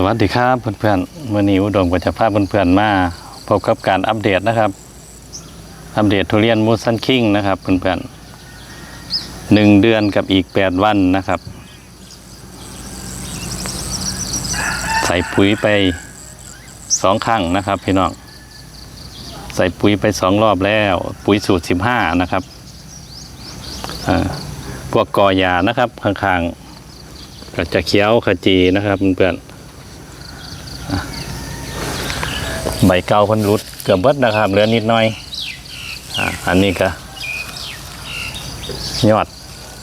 สวัสดีครับเพื่อนๆมื่อนี้อุดมก็จะพาเพื่อนๆมาพบกับการอัปเดตนะครับ อัปเดตทุเรียนมูสันคิงนะครับเพื่อนๆหนึ่งเดือนกับอีกแปดวันนะครับ ใส่ปุ๋ยไปสองครั้งนะครับพี่น้องใส่ปุ๋ยไปสองรอบแล้ว ปุ๋ยสูตรสิบห้านะครับพวกกอยานะครับข้างๆก็จะเขียวขจีนะครับเพื่อนๆอะ ใบเก่าพันรุดเกือบเบิดนะครับเหลือนิดหน่อยอะอันนี้ก็ยอด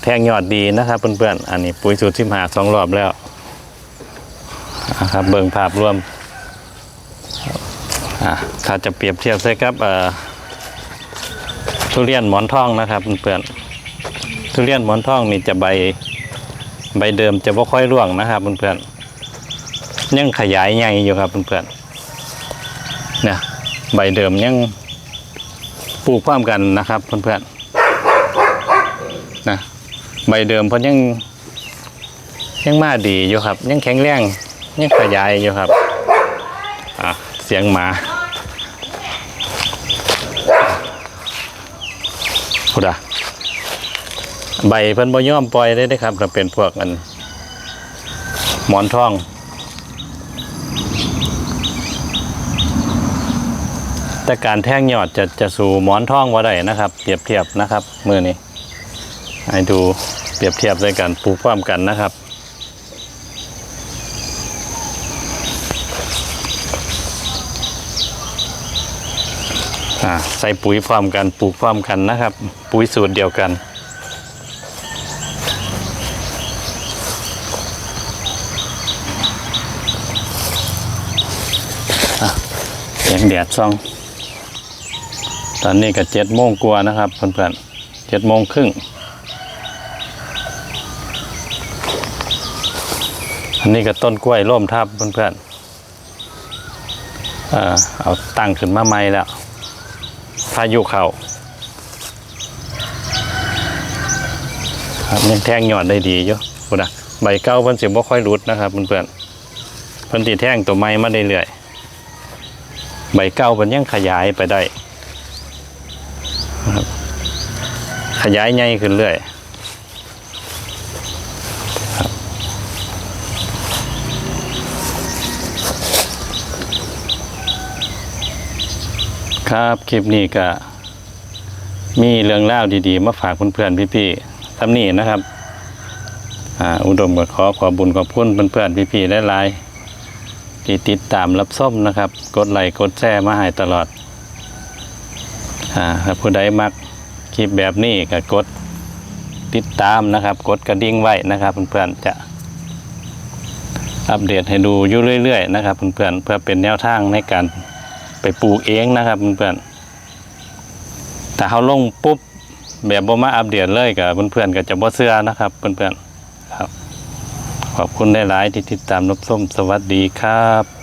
แทงยอดดีนะครับเพื่อนๆอันนี้ปุ๋ยสูตรสิบหาสองรอบแล้วนะครับเบิ่งภาพรวมถ้าจะเปรียบเทียบใช่ครับทุเรียนหมอนทองนะครับเพื่อนๆทุเรียนหมอนทองนี่จะใบใบเดิมจะไม่ค่อยร่วงนะครับเพื่อนๆยังขยายใหญ่อยู่ครับเพื่อนๆ เนี่ยใบเดิมยังปลูกพร้อมกันนะครับเพื่อนๆนะใบเดิมเพราะยังยังมาดีอยู่ครับ ยังแข็งแรงยังขยายอยู่ครับอะเสียงหมาพูดอะใบเพิ่นบ่ย่อมปล่อยได้เด้ครับก็เป็นพวกอันหมอนทอง แต่การแท่งยอดจะจะสู่หมอนทองว่าได้นะครับ เปรียบเทียบนะครับมือนี้ให้ดูเปรียบเทียบด้วยกันปลูกพร้อมกันนะครับใส่ปุ๋ยพร้อมกันปลูกพร้อมกันนะครับ ปุ๋ยสูตรเดียวกันเสียงแดดซ่อง ตอนนี้ก็เจ็ดโมงกว่านะครับเพื่อนๆเจ็ดโมงครึ่งอันนี้ก็ต้นกล้วยร่มทับเพื่อนๆเอ่อเอาตั้งขึ้นมาใหม่แล้วพายุเข้าครับยังแทงยอดได้ดีอยู่คุณนะใบเก้าเพิ่นสิบ่ค่อยรุดนะครับเพื่อนๆเพิ่นตีแท่งตัวไม้มาได้เรื่อยใบเก้ามันยังขยายไปได้นะครับ ขยายใหญ่ขึ้นเรื่อยครับคลิปนี้ก็มีเรื่องเล่าดีๆ มาฝากเพื่อนๆพี่ๆทำนี่นะครับอุดมก็ขอขอบุญขอบคุณเพื่อนๆพี่ๆหลายที่ติดตามรับส้มนะครับ กดไลค์กดแชร์มาให้ตลอดอ่าถ้าผู้ใดมัก คลิปแบบนี้ก็กดติดตามนะครับ กดกระดิ่งไว้นะครับเพื่อนๆจะอัปเดตให้ดูอยู่เรื่อยๆนะครับเพื่อนๆเพื่อเป็นแนวทางในการไปปลูกเองนะครับเพื่อนๆถ้าเขาลงปุ๊บแบบบ่มาอัปเดตเลยกับเพื่อนๆก็จะบ่เชื่อนะครับเพื่อนๆครับ ขอบคุณหลายๆที่ติดตามรับชมสวัสดีครับ